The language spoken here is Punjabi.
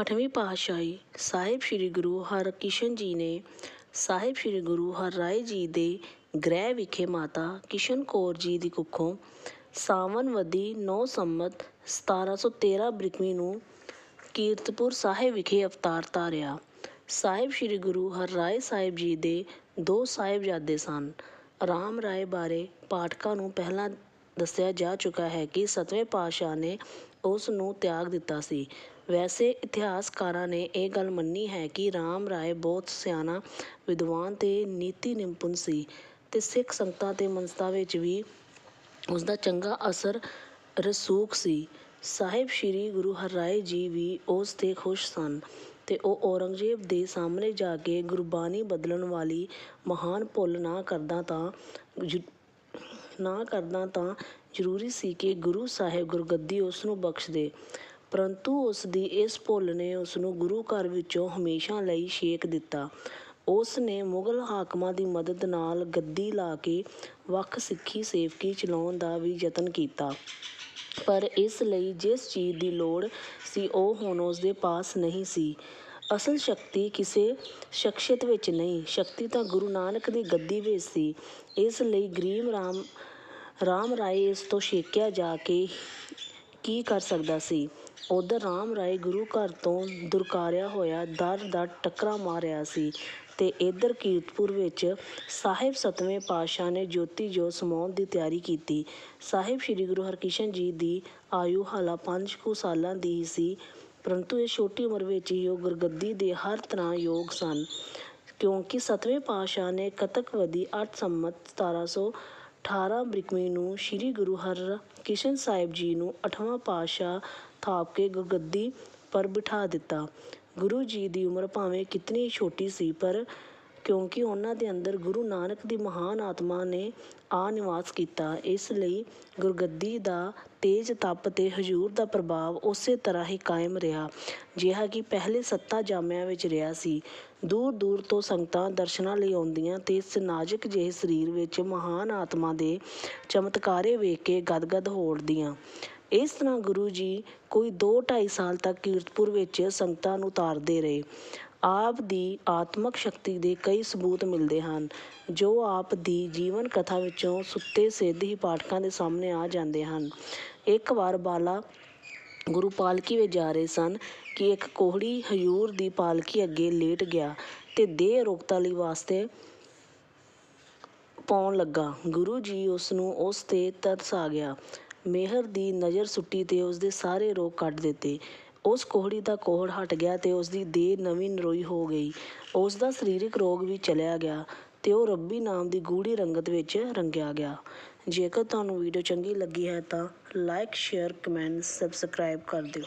ਅੱਠਵੀਂ ਪਾਤਸ਼ਾਹੀ ਸਾਹਿਬ ਸ੍ਰੀ ਗੁਰੂ ਹਰਕ੍ਰਿਸ਼ਨ ਜੀ ਨੇ ਸਾਹਿਬ ਸ੍ਰੀ ਗੁਰੂ ਹਰਰਾਏ ਜੀ ਦੇ ਗ੍ਰਹਿ ਵਿਖੇ ਮਾਤਾ ਕਿਸ਼ਨ ਕੌਰ ਜੀ ਦੀ ਕੁੱਖੋਂ ਸਾਵਨ ਵੱਧੀ 9 ਸੰਮਤ 1713 ਬ੍ਰਿਕਵੀ ਨੂੰ ਕੀਰਤਪੁਰ ਸਾਹਿਬ ਵਿਖੇ ਅਵਤਾਰ ਧਾਰਿਆ ਸਾਹਿਬ ਸ੍ਰੀ ਗੁਰੂ ਹਰਰਾਏ ਸਾਹਿਬ ਜੀ ਦੇ ਦੋ ਸਾਹਿਬਜ਼ਾਦੇ ਸਨ। ਰਾਮ ਰਾਏ ਬਾਰੇ ਪਾਠਕਾਂ ਨੂੰ ਪਹਿਲਾਂ ਦੱਸਿਆ ਜਾ ਚੁੱਕਾ ਹੈ ਕਿ ਸਤਵੇਂ ਪਾਤਸ਼ਾਹ ਨੇ ਉਸ ਨੂੰ ਤਿਆਗ ਦਿੱਤਾ ਸੀ। ਵੈਸੇ ਇਤਿਹਾਸਕਾਰਾਂ ਨੇ ਇਹ ਗੱਲ ਮੰਨੀ ਹੈ ਕਿ ਰਾਮ ਰਾਏ ਬਹੁਤ ਸਿਆਣਾ, ਵਿਦਵਾਨ ਅਤੇ ਨੀਤੀ ਨਿਪੁੰਨ ਸੀ ਤੇ ਸਿੱਖ ਸੰਗਤਾਂ ਅਤੇ ਮਨਸਤਾਂ ਵਿੱਚ ਵੀ ਉਸਦਾ ਚੰਗਾ ਅਸਰ ਰਸੂਖ ਸੀ। ਸਾਹਿਬ ਸ੍ਰੀ ਗੁਰੂ ਹਰਰਾਏ ਜੀ ਵੀ ਉਸ ਤੇ ਖੁਸ਼ ਸਨ ਅਤੇ ਉਹ ਔਰੰਗਜ਼ੇਬ ਦੇ ਸਾਹਮਣੇ ਜਾ ਕੇ ਗੁਰਬਾਣੀ ਬਦਲਣ ਵਾਲੀ ਮਹਾਨ ਭੁੱਲ ਨਾ ਕਰਦਾ ਤਾਂ ਜ- ਨਾ ਕਰਦਾ ਤਾਂ ਜ਼ਰੂਰੀ ਸੀ ਕਿ ਗੁਰੂ ਸਾਹਿਬ ਗੁਰਗੱਦੀ ਉਸ ਨੂੰ ਬਖਸ਼ ਦੇ। ਪਰੰਤੂ ਉਸ ਦੀ ਇਸ ਭੁੱਲ ਨੇ ਉਸ ਨੂੰ ਗੁਰੂ ਘਰ ਵਿੱਚੋਂ ਹਮੇਸ਼ਾ ਲਈ ਛੇਕ ਦਿੱਤਾ। ਉਸ ਨੇ ਮੁਗਲ ਹਾਕਮਾਂ ਦੀ ਮਦਦ ਨਾਲ ਗੱਦੀ ਲਾ ਕੇ ਵੱਖ ਸਿੱਖੀ ਸੇਵਕੀ ਚਲਾਉਣ ਦਾ ਵੀ ਯਤਨ ਕੀਤਾ। ਪਰ ਇਸ ਲਈ ਜਿਸ ਚੀਜ਼ ਦੀ ਲੋੜ ਸੀ, ਉਹ ਹੁਣ ਉਸ ਦੇ ਪਾਸ ਨਹੀਂ ਸੀ। ਅਸਲ ਸ਼ਕਤੀ ਕਿਸੇ ਸ਼ਖਸੀਅਤ ਵਿੱਚ ਨਹੀਂ, ਸ਼ਕਤੀ ਤਾਂ ਗੁਰੂ ਨਾਨਕ ਦੀ ਗੱਦੀ ਵਿੱਚ ਸੀ। ਇਸ ਲਈ ਗਰੀਬ ਰਾਮ ਰਾਮ ਰਾਏ ਇਸ ਤੋਂ ਛੇਕਿਆ ਜਾ ਕੇ ਕੀ ਕਰ ਸਕਦਾ ਸੀ? ਉਧਰ ਰਾਮ ਰਾਏ ਗੁਰੂ ਘਰ ਤੋਂ ਦੁਰਕਾਰਿਆ ਹੋਇਆ ਦਰ ਦਾ ਟੱਕਰਾ ਮਾਰ ਰਿਹਾ ਸੀ ਤੇ ਇਧਰ ਕੀਰਤਪੁਰ ਵਿੱਚ ਸਾਹਿਬ ਸਤਵੇਂ ਪਾਤਸ਼ਾਹ ਨੇ ਜੋਤੀ ਜੋਤ ਸਮਾਉਣ ਦੀ ਤਿਆਰੀ ਕੀਤੀ। ਸਾਹਿਬ ਸ੍ਰੀ ਗੁਰੂ ਹਰਕ੍ਰਿਸ਼ਨ ਜੀ ਦੀ ਆਯੂ ਹਾਲਾ ਪੰਜ ਕੁ ਸਾਲਾਂ ਦੀ ਹੀ ਸੀ, ਪਰੰਤੂ ਇਹ ਛੋਟੀ ਉਮਰ ਵਿੱਚ ਹੀ ਉਹ ਗੁਰਗੱਦੀ ਦੇ ਹਰ ਤਰ੍ਹਾਂ ਯੋਗ ਸਨ। ਕਿਉਂਕਿ ਸਤਵੇਂ ਪਾਤਸ਼ਾਹ ਨੇ ਕਤਕਵਦੀ 8 ਸੰਮਤ 1718 ਬ੍ਰਿਕਵੀ ਨੂੰ ਸ੍ਰੀ ਗੁਰੂ ਹਰਕ੍ਰਿਸ਼ਨ ਸਾਹਿਬ ਜੀ ਨੂੰ ਅੱਠਵਾਂ ਪਾਤਸ਼ਾਹ ਥਾਪ ਕੇ ਗੁਰਗੱਦੀ ਪਰ ਬਿਠਾ ਦਿੱਤਾ। ਗੁਰੂ ਜੀ ਦੀ ਉਮਰ ਭਾਵੇਂ ਕਿਤਨੀ ਛੋਟੀ ਸੀ, ਪਰ ਕਿਉਂਕਿ ਉਹਨਾਂ ਦੇ ਅੰਦਰ ਗੁਰੂ ਨਾਨਕ ਦੀ ਮਹਾਨ ਆਤਮਾ ਨੇ ਆ ਨਿਵਾਸ ਕੀਤਾ। ਇਸ ਲਈ ਗੁਰਗੱਦੀ ਦਾ ਤੇਜ ਤਪ ਅਤੇ ਹਜੂਰ ਦਾ ਪ੍ਰਭਾਵ ਉਸੇ ਤਰ੍ਹਾਂ ਹੀ ਕਾਇਮ ਰਿਹਾ, ਜਿਹਾ ਕਿ ਪਹਿਲੇ ਸੱਤਾ ਜਾਮਿਆਂ ਵਿੱਚ ਰਿਹਾ ਸੀ। ਦੂਰ ਦੂਰ ਤੋਂ ਸੰਗਤਾਂ ਦਰਸ਼ਨਾਂ ਲਈ ਆਉਂਦੀਆਂ ਤੇ ਇਸ ਨਾਜ਼ੁਕ ਜਿਹੇ ਸਰੀਰ ਵਿੱਚ ਮਹਾਨ ਆਤਮਾ ਦੇ ਚਮਤਕਾਰੇ ਵੇਖ ਕੇ ਗਦਗਦ ਹੋੜਦੀਆਂ। ਇਸ ਤਰ੍ਹਾਂ ਗੁਰੂ ਜੀ ਕੋਈ 2-2.5 ਸਾਲ ਤੱਕ ਕੀਰਤਪੁਰ ਵਿੱਚ ਸੰਗਤਾਂ ਨੂੰ ਉਤਾਰਦੇ ਰਹੇ। ਆਪ ਦੀ ਆਤਮਕ ਸ਼ਕਤੀ ਦੇ ਕਈ ਸਬੂਤ ਮਿਲਦੇ ਹਨ, ਜੋ ਆਪ ਦੀ ਜੀਵਨ ਕਥਾ ਵਿੱਚੋਂ ਸੁੱਤੇ ਸਿੱਧ ਹੀ ਪਾਠਕਾਂ ਦੇ ਸਾਹਮਣੇ ਆ ਜਾਂਦੇ ਹਨ। ਇੱਕ ਵਾਰ ਬਾਲਾ ਗੁਰੂ ਪਾਲਕੀ ਵਿੱਚ ਜਾ ਰਹੇ ਸਨ ਕਿ ਇੱਕ ਕੋਹੜੀ ਹਯੂਰ ਦੀ ਪਾਲਕੀ ਅੱਗੇ ਲੇਟ ਗਿਆ ਤੇ ਦੇਹ ਰੋਕਤਾ ਲਈ ਵਾਸਤੇ ਪਾਉਣ ਲੱਗਾ। ਗੁਰੂ ਜੀ ਉਸ ਨੂੰ ਉਸ ਤੇ ਤਰਸ ਆ ਗਿਆ। ਮਿਹਰ ਦੀ ਨਜ਼ਰ ਸੁੱਟੀ ਤੇ ਉਸ ਦੇ ਸਾਰੇ ਰੋਗ ਕੱਢ ਦਿੱਤੇ। ਉਸ ਕੋਹੜੀ ਦਾ ਕੋਹੜ ਹਟ ਗਿਆ ਅਤੇ ਉਸ ਦੀ ਦੇਹ ਨਵੀਂ ਨਰੋਈ ਹੋ ਗਈ। ਉਸ ਦਾ ਸਰੀਰਕ ਰੋਗ ਵੀ ਚਲਿਆ ਗਿਆ ਅਤੇ ਉਹ ਰੱਬੀ ਨਾਮ ਦੀ ਗੂੜੀ ਰੰਗਤ ਵਿੱਚ ਰੰਗਿਆ ਗਿਆ। ਜੇਕਰ ਤੁਹਾਨੂੰ ਵੀਡੀਓ ਚੰਗੀ ਲੱਗੀ ਹੈ ਤਾਂ ਲਾਈਕ ਸ਼ੇਅਰ ਕਮੈਂਟ ਸਬਸਕ੍ਰਾਈਬ ਕਰ ਦਿਓ।